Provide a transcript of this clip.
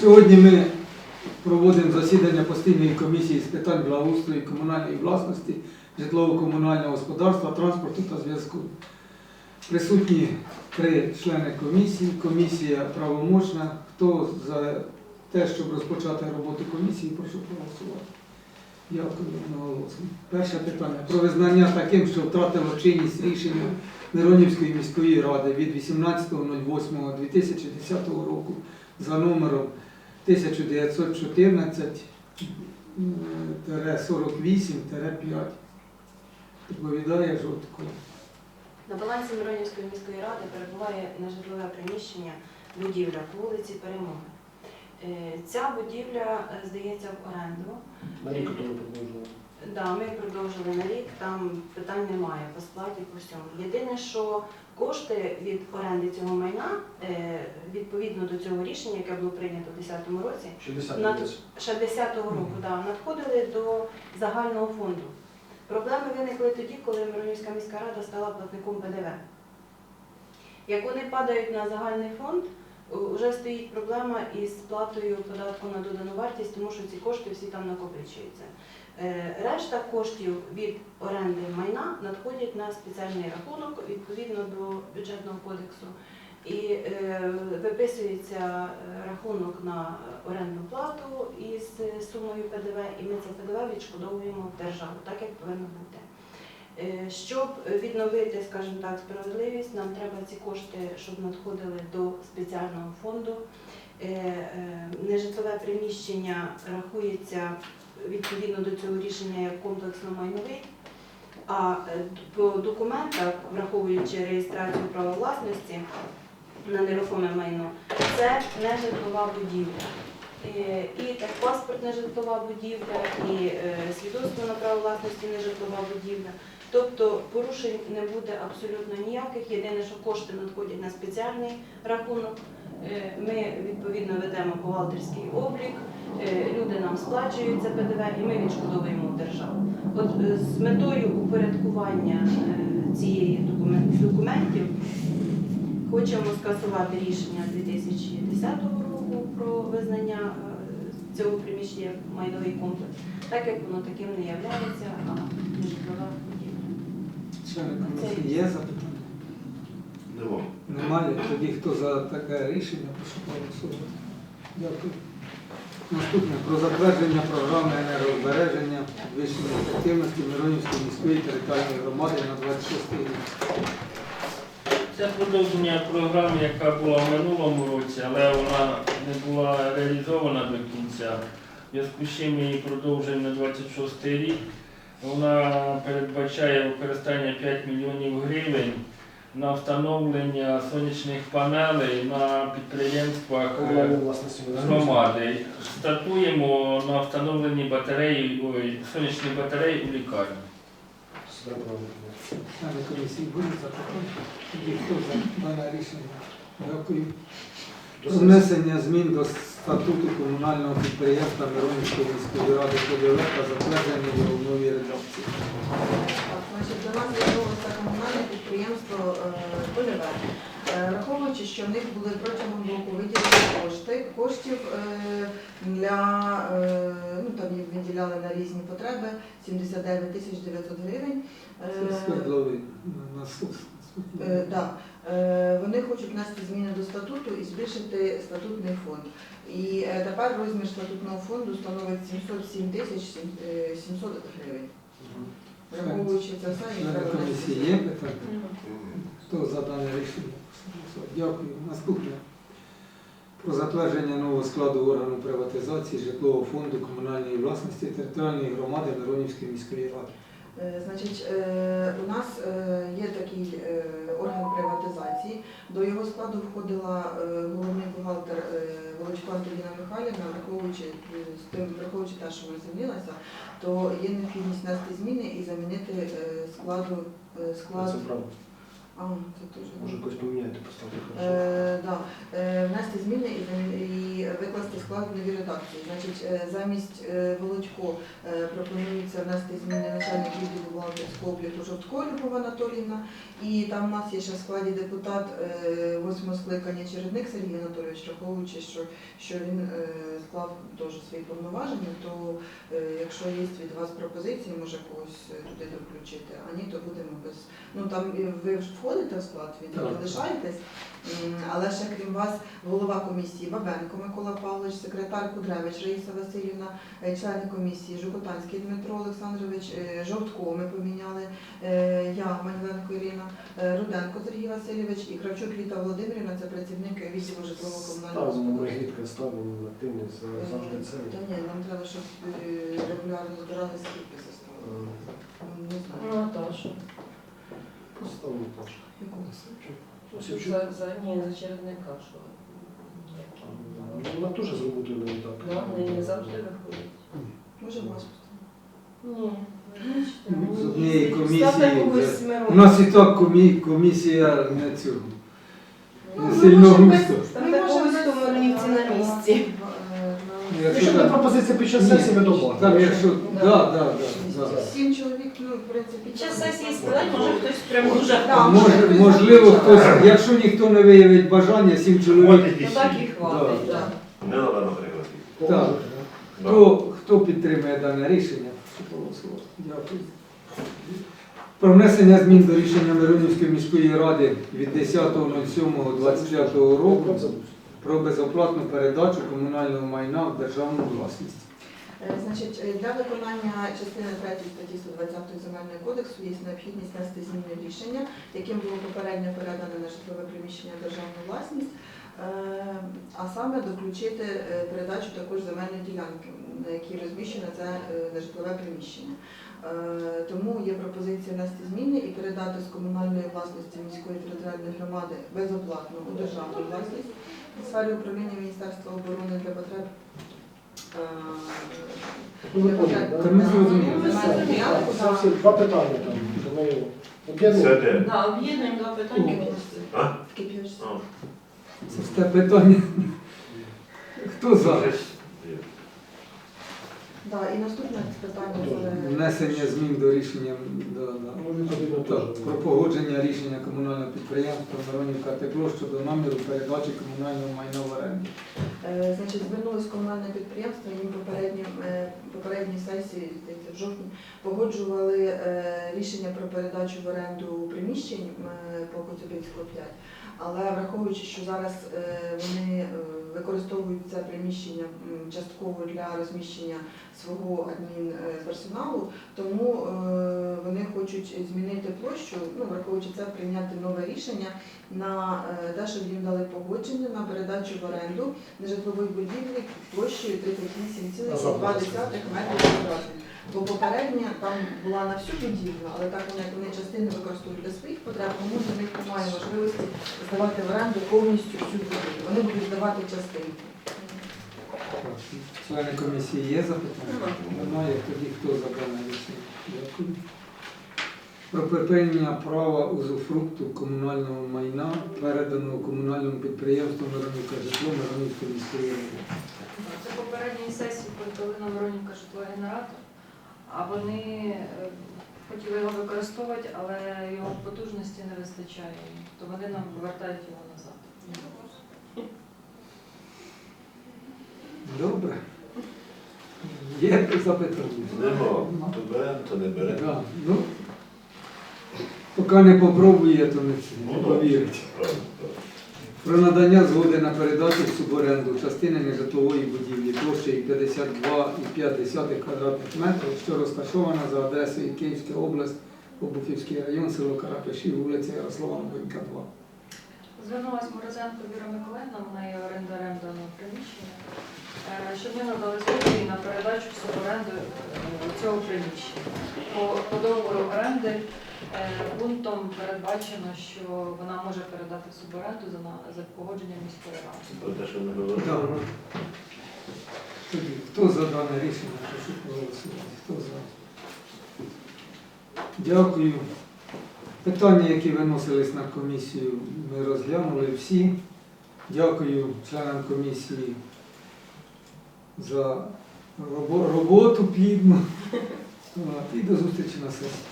Сьогодні ми проводимо засідання постійної комісії з питань благоустрою комунальної власності, житлово-комунального господарства, транспорту та зв'язку. Присутні три члени комісії. Комісія правомочна. Хто за те, щоб розпочати роботу комісії, прошу проголосувати. Дякую одноголосно. Перше питання про визнання таким, що втратило чинність рішення Миронівської міської ради від 18.08.2010 року за номером 1914-48-5. Відповідає жовтко. На балансі Миронівської міської ради перебуває нежитлове приміщення будівля по вулиці Перемоги. Е, Ця будівля е, здається в оренду. Да, ми продовжили на рік, там питань немає по сплаті по всьому. Єдине, що кошти від оренди цього майна, е, відповідно до цього рішення, яке було прийнято у 2010 році, 60 На- тисяч. ще 10-го року да, надходили до загального фонду. Проблеми виникли тоді, коли Миронівська міська рада стала платником ПДВ. Як вони падають на загальний фонд, вже стоїть проблема із сплатою податку на додану вартість, тому що ці кошти всі там накопичуються. Е, Решта коштів від оренди майна надходять на спеціальний рахунок відповідно до бюджетного кодексу. І е, виписується е, рахунок на орендну плату із сумою ПДВ, і ми це ПДВ відшкодовуємо в державу, так як повинно бути. Щоб відновити, скажімо так, справедливість, нам треба ці кошти, щоб надходили до спеціального фонду. Нежитлове приміщення рахується відповідно до цього рішення як комплексно майновий. А е, по документах, враховуючи реєстрацію права власності на нерухоме майно, це не житлова будівля. Е, І паспорт не житлова будівля, і свідоцтво на право власності не житлова будівля. Тобто порушень не буде абсолютно ніяких. Єдине, що кошти надходять на спеціальний рахунок. Е, Ми відповідно ведемо бухгалтерський облік, люди нам сплачують це ПДВ і ми відшкодовуємо державу. От е, з метою упорядкування е, цієї документів хочемо скасувати рішення 2010 року про визнання е, цього приміщення як майновий комплекс, так як воно таким не являється, а житлова будівля. Є запитання? Нема. Немає. Тоді хто за таке рішення, прошу проголосувати. Наступне про затвердження програми енергозбереження підвищення ефективності Миронівської міської територіальної громади на 26 рік. Це продовження програми, яка була в минулому році, але вона не була реалізована до кінця. Зв'язку з чим її продовжуємо на 26 рік. Вона передбачає використання 5 мільйонів гривень на встановлення сонячних панелей на підприємствах е, громади. Стартуємо на встановленні батареї, ой, сонячних батарей у лікарні. Члени комісії будуть запитання? Хто за дане рішення? Дякую. Внесення змін до статуту комунального підприємства Миронівської міської ради ПДВ та затвердження його в новій редакції. Значить, до нас звернулося комунальне підприємство е, Е, Враховуючи, що в них були протягом року виділені кошти, коштів е, для, ну там їх виділяли на різні потреби, 79 тисяч 900 гривень. Це свердловий насос. Е, да. Е, Вони хочуть внести зміни до статуту і збільшити статутний фонд. І е, тепер розмір статутного фонду становить 707 тисяч е, 700 гривень. Враховуючи це все, комісії є питання? Хто за дане рішення? Дякую. Наступне. Про затвердження нового складу органу приватизації житлового фонду комунальної власності територіальної громади Миронівської міської ради. Е, Значить, е, у нас е, є такий орган приватизації. До його складу входила головний бухгалтер Волочко Антоніна Михайлівна, враховуючи з тим, враховуючи те, що вона звільнилася, то є необхідність внести зміни і замінити складу склад. А, це теж. Може когось поміняти, поставити. Е, да. е, внести зміни і, і викласти склад в новій редакції. Значить, е, замість е, Володько е, пропонується внести зміни начальник відділу бухгалтерського обліку Жовтко Любов Анатоліївна. І там у нас є ще в складі депутат е, восьмого скликання Чередник Сергій Анатолійович, враховуючи, що, що він е, склав теж свої повноваження, то е, якщо є від вас пропозиції, може когось е, туди доключити, а ні, то будемо без. Ну там ви входите в склад, ви Так. не лишаєтесь, але ще крім вас, голова комісії Бабенко Микола Павлович, секретар Кудревич Раїса Васильівна, е, члени комісії Жукотанський Дмитро Олександрович, е, Жовтко ми поміняли, е, я Маньленко Ірина, Руденко Сергій Васильович і Кравчук Віта Володимирівна, це працівник відділу житлово-комунального Ставимо, ми рідко ставимо активність завжди це. Та ні, нам треба, щоб регулярно збиралися підписи ставили. Е, Ну. Наташа. Поставимо теж. Ну, Сівчук, за, за, ні, за чередника, що? ну, Вона теж з роботою не так. Да, не завжди виходять. Може вас Ні. Ну, З однієї комісії. Ставте когось вже. У нас і так комі- комісія не цього. Ну, Не ми сильно можемо густо. без- Ми ми можемо без без- Томаринівці на місці. Е, Якщо Якщо буде так- пропозиція під час сесії, ми добавимо. Там якщо, Да. да, да. Сім чоловік, ну, в принципі. Під час сесії складати, може хтось прямо дуже Да, Може, можливо, хтось, якщо ніхто не виявить бажання, сім чоловік. Ну так і хватить. Так. Не треба, наприклад. Так. Хто, хто підтримує дане рішення? Дякую. Про внесення змін до рішення Миронівської міської ради від 10.07.25 року про безоплатну передачу комунального майна в державну власність. Е, Значить, е, для виконання частини 3 статті 120 Земельного кодексу є необхідність внести зміни рішення, яким було попередньо передане на житлове приміщення державну власність, е, а саме доключити передачу також земельної ділянки, на якій розміщено це нежитлове приміщення. Тому є пропозиція внести зміни і передати з комунальної власності міської територіальної громади безоплатно у державну власність у сфері управління Міністерства оборони для потреб Та ми зрозуміли. Це всі два питання там. Ми Це об'єднуємо. де? Да, об'єднуємо два питання. А? В. А. Це ж те питання. Хто за? Да, і наступне питання це Внесення змін до рішення відповідно, Так, теж. про погодження рішення комунального підприємства Миронівка Тепло щодо наміру передачі комунального майна в оренду. Е, Значить, звернулось комунальне підприємство, їм попередні, е, попередній сесії, здається, в жовтні, погоджували е, рішення про передачу в оренду приміщень по Коцюбинського 5. Але враховуючи, що зараз вони використовують це приміщення частково для розміщення свого адмінперсоналу, тому е, вони хочуть змінити площу, ну враховуючи це, прийняти нове рішення на е, те, щоб їм дали погодження на передачу в оренду нежитлової будівлі площею 38,2 метрів квадратних. Бо попередня там була на всю будівлю, але так як вони частини використовують для своїх потреб, тому для них немає можливості здавати в оренду повністю всю будівлю. Вони будуть здавати частинки. Члени комісії є запитання? Немає. Тоді хто за дане рішення? Дякую. Про припинення права узуфрукту комунального майна, переданого комунальному підприємству Миронівка житло Миронівської міської ради. Це попередній сесії подали на Воронівка житлогенератор, а вони е, хотіли його використовувати, але його потужності не вистачає, то вони нам повертають його назад. Добре. Є запитання? Нема. То беремо, то не беремо. Да. Ну, поки не попробує, то не, це, не повірить. Про надання згоди на передачу в суборенду частини нежитлової будівлі площею 52,5 квадратних метрів, що розташована за адресою Київська область, Обухівський район, село Карапеші, вулиця Ярослава Новинка, 2. Звернулась Морозенко Віра Миколаївна, вона є орендарем даного приміщення, е, щоб ми надали згоду на передачу в суборенду е, цього приміщення. По, по договору оренди е, пунктом передбачено, що вона може передати в суборенду за, на- за погодженням міської ради. Про те, що ми говорили. Да. Тоді, хто за дане рішення, прошу проголосувати. Хто за? Дякую. Питання, які виносились на комісію, ми розглянули всі. Дякую членам комісії за роботу плідну. І до зустрічі на сесії.